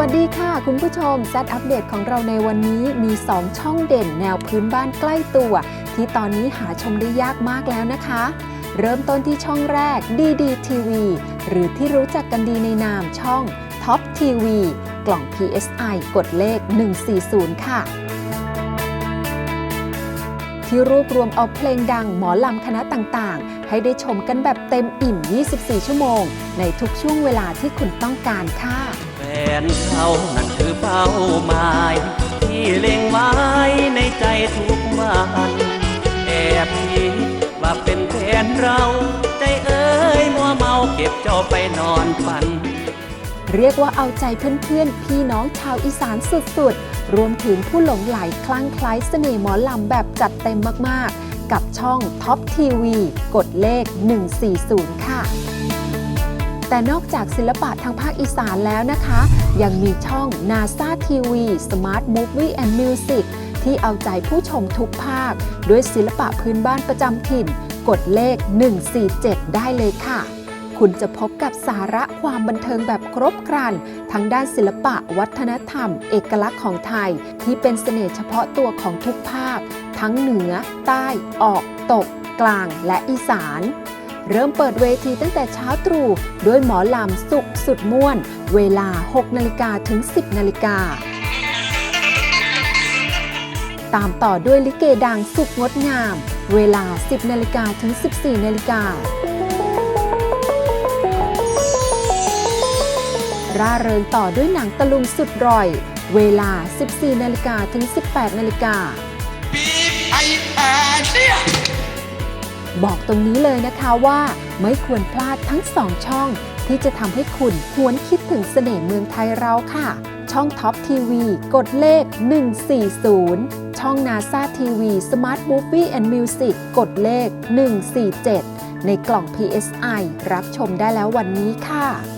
วัสดีค่ะ คุณผู้ชมซัดอัปเดตของเราในวันนี้มี 2 ช่องเด่นแนวพื้นบ้านใกล้ตัว ที่ตอนนี้หาชมได้ยากมากแล้วนะคะ เริ่มต้นที่ช่องแรก DDTV หรือที่รู้จักกันดีในนามช่อง Top TV กล่อง PSI กดเลข 140 ค่ะ ที่รวบรวมเอาเพลงดังหมอลำคณะต่างๆ ให้ได้ชมกันแบบเต็มอิ่ม 24 ชั่วโมง ในทุกช่วงเวลาที่คุณต้องการค่ะ นเขานั่นคือเป้าหมาย ที่เล็งไว้ในใจทุกวันแอบคิดว่าเป็นแฟนเรา ใจเอ้ยมัวเมาเก็บเจ้าไปนอนฝัน เรียกว่าเอาใจเพื่อนๆ พี่น้องชาวอีสานสุดๆ รวมถึงผู้หลงไหลคลั่งไคล้เสน่ห์หมอลำแบบจัดเต็มมากๆ กับช่อง Top TV กดเลข 140 ค่ะ แต่นอกจากศิลปะทางภาคอีสานแล้วนะคะ ยังมีช่อง NASA TV Smart Movie and Music ที่เอาใจผู้ชมทุกภาค ด้วยศิลปะพื้นบ้านประจำถิ่น กดเลข 147 ได้เลยค่ะ คุณจะพบกับสาระความบันเทิงแบบครบครัน ทั้งด้านศิลปะวัฒนธรรม เอกลักษณ์ของไทย ที่เป็นเสน่ห์เฉพาะตัวของทุกภาค ทั้งเหนือ ใต้ ออก ตก กลาง และอีสาน เริ่มเปิดเวทีตั้งแต่เช้าตรู่ด้วยหมอลำสุกสุดม่วน เวลา 6 นาฬิกาถึง 10 นาฬิกา ตามต่อด้วยลิเกดังสุกงดงาม เวลา 10 นาฬิกาถึง 14 นาฬิการ่าเริงต่อด้วยหนังตะลุงสุดร่อย เวลา 14 นาฬิกาถึง 18 นาฬิกา บอกตรงนี้เลยนะคะว่าไม่ควรพลาดทั้งสองช่อง ที่จะทำให้คุณหวนคิดถึงเสน่ห์เมืองไทยเราค่ะ ช่องท็อปทีวีกดเลข 140 ช่องนาซาทีวีสมาร์ทบูฟฟี่แอนด์มิวสิกกดเลข 147 ในกล่อง PSI รับชมได้แล้ววันนี้ค่ะ